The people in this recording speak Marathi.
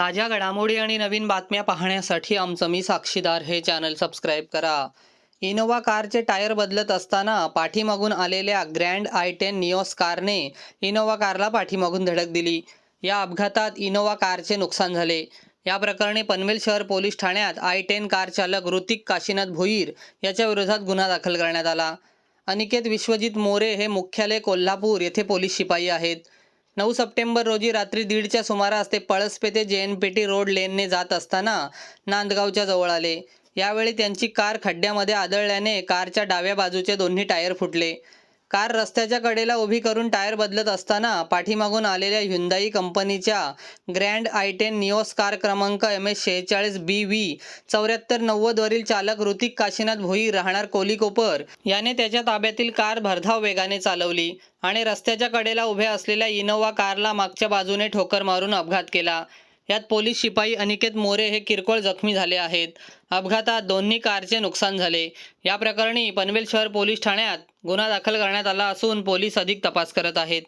ताज्या घडामोडी आणि नवीन बातम्या पाहण्यासाठी आमचं मी साक्षीदार हे चॅनल सबस्क्राईब करा. इनोव्हा कारचे टायर बदलत असताना पाठीमागून आलेल्या ग्रँड आय टेन निओस कारने इनोव्हा कारला पाठीमागून धडक दिली. या अपघातात इनोव्हा कारचे नुकसान झाले. या प्रकरणी पनवेल शहर पोलीस ठाण्यात आय टेन कार चालक ऋतिक काशीनाथ भोईर याच्या विरोधात गुन्हा दाखल करण्यात आला. अनिकेत विश्वजित मोरे हे मुख्यालय कोल्हापूर येथे पोलीस शिपाई आहेत. नऊ सप्टेंबर रोजी रात्री दीडच्या सुमारास ते पळसपे ते जेएनपेटी रोड लेनने जात असताना नांदगावच्या जवळ आले. यावेळी त्यांची कार खड्ड्यामध्ये आदळल्याने कारच्या डाव्या बाजूचे दोन्ही टायर फुटले. कार रस्त्याच्या कडेला उभी करून टायर बदलत असताना पाठीमागून आलेल्या ह्युंदाई कंपनीच्या Grand I ten Nios car क्रमांक एम एस शेहेचाळीस बी व्ही चौऱ्याहत्तर नव्वदवरील चालक ऋतिक काशीनाथ भोई राहणार कोलीकोपर याने त्याच्या ताब्यातील कार भरधाव वेगाने चालवली आणि रस्त्याच्या कडेला उभ्या असलेल्या इनोवा कारला मागच्या बाजूने ठोकर मारून अपघात केला. यात पोलीस शिपाई अनिकेत मोरे हे किरकोळ जखमी झाले आहेत. अपघातात दोन्ही कारचे नुकसान झाले. या प्रकरणी पनवेल शहर पोलीस ठाण्यात गुन्हा दाखल करण्यात आला असून पोलीस अधिक तपास करत आहेत.